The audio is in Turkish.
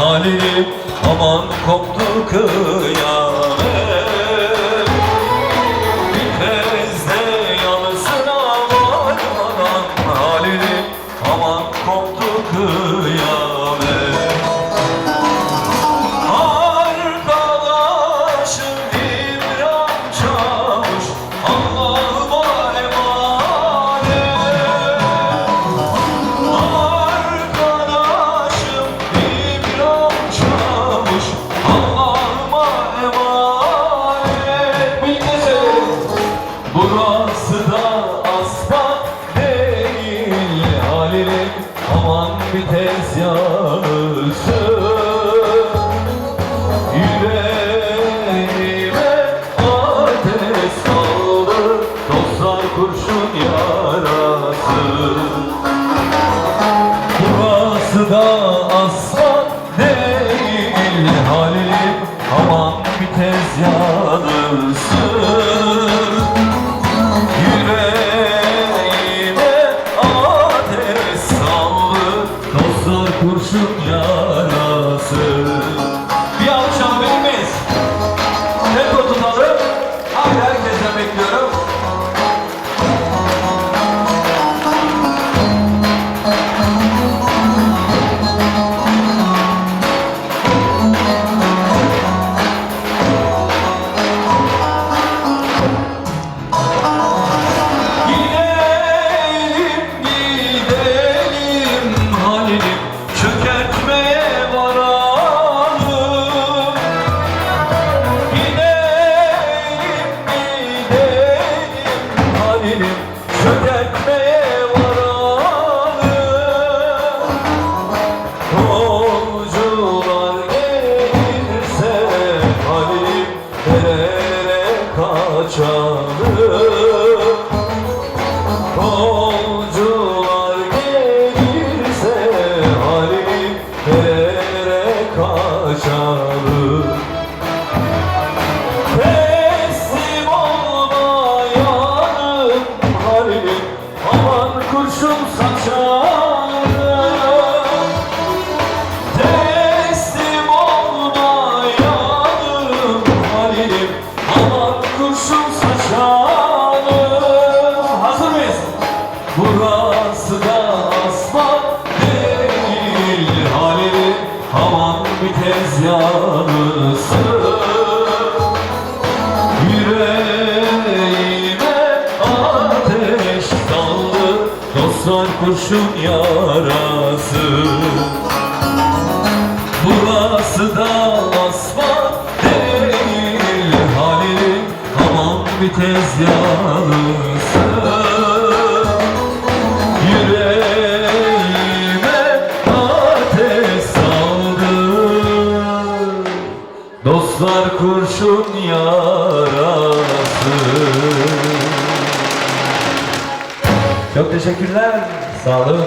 Halil'im Aman koptu kıyamet Burası da asfalt değil Halil'im aman bir tez yanılsın Yüreğime ateş saldı Dostlar kurşun yarası Bir alkış alabilir miyiz? Amen. Aman kurşun saçarım. Teslim olmayalım Halim aman kurşun saçalım Hazır mıyız? Burası Dostlar kurşun yarası. Burası da asfalt değil. Halil aman bir tez yanılsın Yüreğime ateş saldı. Dostlar kurşun yarası Çok teşekkürler. Sağ olun.